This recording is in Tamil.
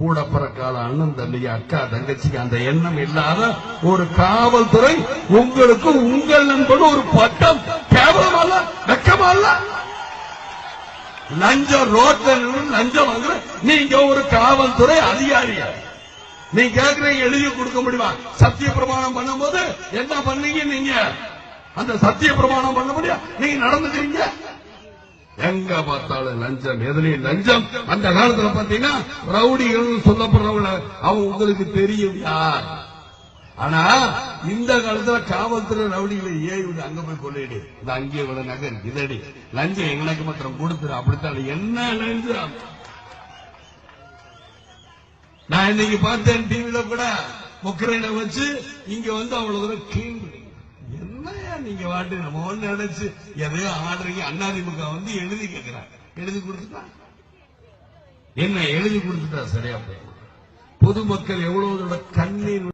கூட பிறக்காத அண்ணன் தம்பி அக்கா தங்கச்சிக்கு அந்த எண்ணம் இல்லாத ஒரு காவல்துறை உங்களுக்கு உங்கள் நண்பன் ஒரு பட்டம். கேவலமல்ல வெக்கமல்ல. லஞ்சம் ரோட்ல லஞ்சம் வாங்குற நீங்க ஒரு காவல்துறை அதிகாரியா? நீ கேக்குற எழுதி கொடுக்க முடியுமா? சத்திய பிரமாணம் பண்ணும்போது என்ன பண்ணீங்க நீங்க? அந்த சத்திய பிரமாணம் பண்ண முடியும் நீங்க நடந்துக்கிறீங்க? எங்க பார்த்தாலும் லஞ்சம் எதுலயும் லஞ்சம். அந்த காலத்துல பாத்தீங்கன்னா ரவுடிகள் சொல்லப்படுறவங்கள அவன் உங்களுக்கு தெரியும் யார்? ஆனா இந்த காலத்துல காவல்துறை ரவுடிகளை ஏறி விடு அங்க போய் கொள்ளையிடு? இந்த அங்கே விட நகர் இதடி. லஞ்சம் எங்களுக்கு மாத்திரம் கொடுத்துரு அப்படித்தான் என்ன லஞ்சம்? நான் இன்னைக்கு பார்த்தேன் டிவியில கூட முக்கரையில வச்சு இங்க வந்து அவ்வளவு தூரம் கீழ்றீங்க நீங்க வாட்டு நம்ம ஒண்ணு நினைச்சு எதையோ ஆடுறீங்க. அண்ணாதிமுக வந்து எழுதி கேட்கிறாங்க எழுதி கொடுத்துட்டா? என்ன எழுதி கொடுத்துட்டா சரியா பொதுமக்கள் எவ்வளவு கண்ணீர்